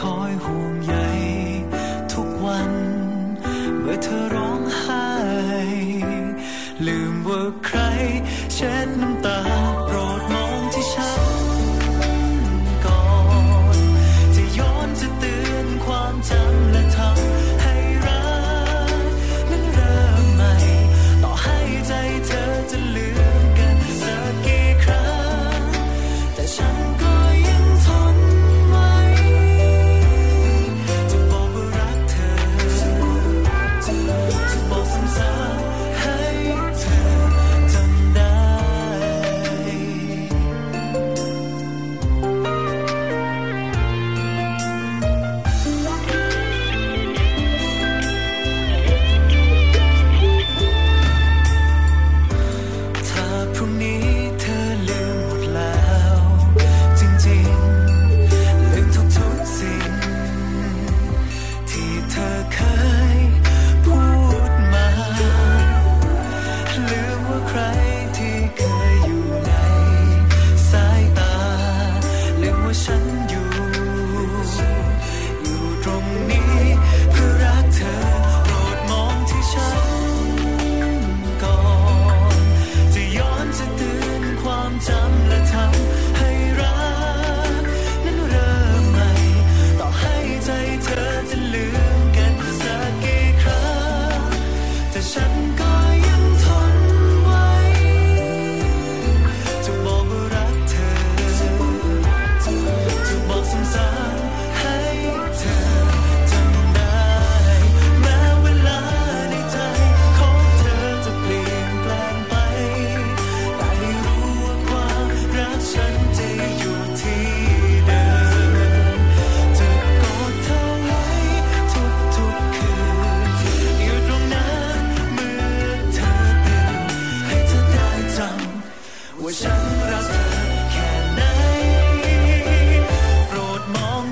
คอยห่วงใยทุกวัน เมื่อเธอร้องไห้ ลืมว่าใครเช็ดน้ำตา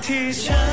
tears.